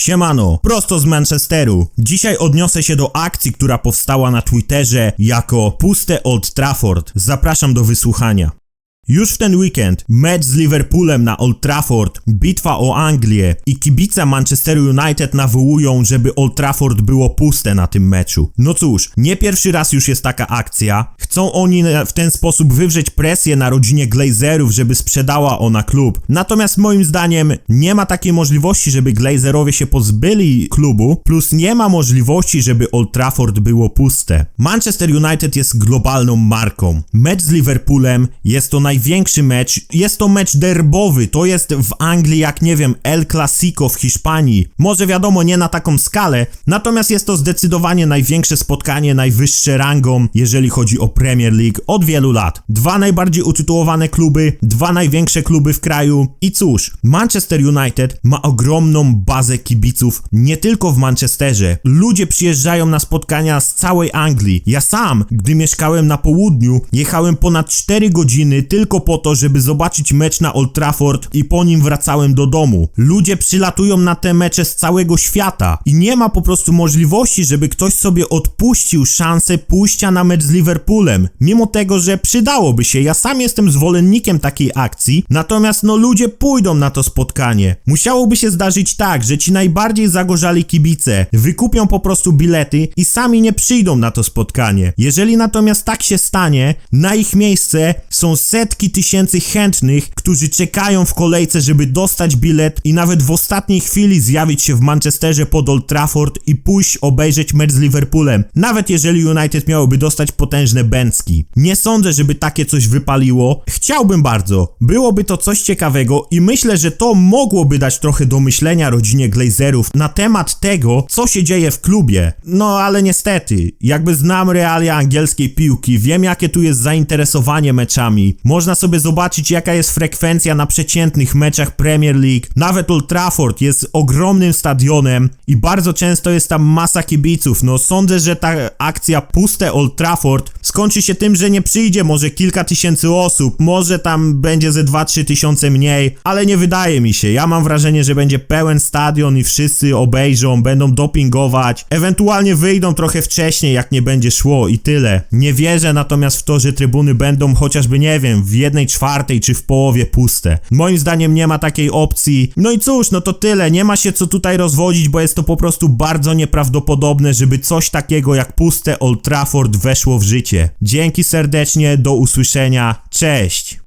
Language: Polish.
Siemano, prosto z Manchesteru. Dzisiaj odniosę się do akcji, która powstała na Twitterze jako puste Old Trafford. Zapraszam do wysłuchania. Już w ten weekend mecz z Liverpoolem na Old Trafford, bitwa o Anglię i kibice Manchesteru United nawołują, żeby Old Trafford było puste na tym meczu. No cóż, nie pierwszy raz już jest taka akcja. Chcą oni w ten sposób wywrzeć presję na rodzinie Glazerów, żeby sprzedała ona klub. Natomiast moim zdaniem nie ma takiej możliwości, żeby Glazerowie się pozbyli klubu, plus nie ma możliwości, żeby Old Trafford było puste. Manchester United jest globalną marką. Mecz z Liverpoolem jest to największy mecz, jest to mecz derbowy, to jest w Anglii jak nie wiem El Clasico w Hiszpanii. Może wiadomo nie na taką skalę, natomiast jest to zdecydowanie największe spotkanie, najwyższe rangą, jeżeli chodzi o Premier League od wielu lat. Dwa najbardziej utytułowane kluby, dwa największe kluby w kraju i cóż, Manchester United ma ogromną bazę kibiców nie tylko w Manchesterze. Ludzie przyjeżdżają na spotkania z całej Anglii. Ja sam, gdy mieszkałem na południu, jechałem ponad 4 godziny tylko po to, żeby zobaczyć mecz na Old Trafford i po nim wracałem do domu. Ludzie przylatują na te mecze z całego świata i nie ma po prostu możliwości, żeby ktoś sobie odpuścił szansę pójścia na mecz z Liverpoolem, mimo tego, że przydałoby się. Ja sam jestem zwolennikiem takiej akcji, natomiast no ludzie pójdą na to spotkanie. Musiałoby się zdarzyć tak, że ci najbardziej zagorzali kibice wykupią po prostu bilety i sami nie przyjdą na to spotkanie. Jeżeli natomiast tak się stanie, na ich miejsce są setki tysięcy chętnych, którzy czekają w kolejce, żeby dostać bilet i nawet w ostatniej chwili zjawić się w Manchesterze pod Old Trafford i pójść obejrzeć mecz z Liverpoolem. Nawet jeżeli United miałoby dostać potężne bęcki. Nie sądzę, żeby takie coś wypaliło. Chciałbym bardzo. Byłoby to coś ciekawego i myślę, że to mogłoby dać trochę do myślenia rodzinie Glazerów na temat tego, co się dzieje w klubie. No ale niestety, jakby znam realia angielskiej piłki, wiem jakie tu jest zainteresowanie meczami. Można sobie zobaczyć jaka jest frekwencja na przeciętnych meczach Premier League. Nawet Old Trafford jest ogromnym stadionem i bardzo często jest tam masa kibiców. No sądzę, że ta akcja puste Old Trafford skończy się tym, że nie przyjdzie może kilka tysięcy osób, może tam będzie ze 2-3 tysiące mniej, ale nie wydaje mi się. Ja mam wrażenie, że będzie pełen stadion i wszyscy obejrzą, będą dopingować, ewentualnie wyjdą trochę wcześniej, jak nie będzie szło i tyle. Nie wierzę natomiast w to, że trybuny będą chociażby, nie wiem, w jednej czwartej czy w połowie puste. Moim zdaniem nie ma takiej opcji. No i cóż, no to tyle, nie ma się co tutaj rozwodzić, bo jest to po prostu bardzo nieprawdopodobne, żeby coś takiego jak puste Old Trafford weszło w życie. Dzięki serdecznie, do usłyszenia, cześć!